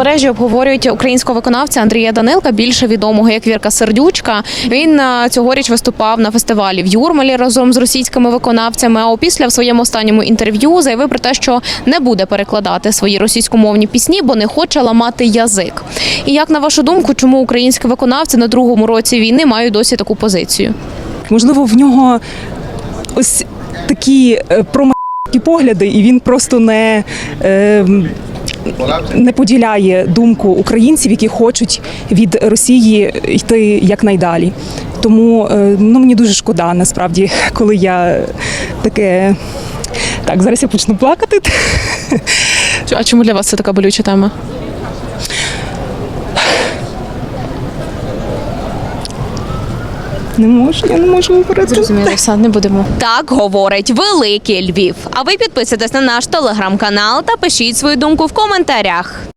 Соцмережі обговорюють українського виконавця Андрія Данилка, більше відомого як Вірка Сердючка. Він е, цьогоріч виступав на фестивалі в Юрмалі разом з російськими виконавцями. А опісля в своєму останньому інтерв'ю заявив про те, що не буде перекладати свої російськомовні пісні, бо не хоче ламати язик. І як на вашу думку, чому українські виконавці на другому році війни мають досі таку позицію? Можливо, в нього ось такі е, погляди, і він просто не. Е, не поділяє думку українців, які хочуть від Росії йти якнайдалі. Тому е, ну, мені дуже шкода, насправді, коли я таке. Так, зараз я почну плакати. А чому для вас це така болюча тема? Не можу, я не можу говорити. Зрозуміло, все не будемо. Так говорить великий Львів. А ви підписуйтесь на наш телеграм-канал та пишіть свою думку в коментарях.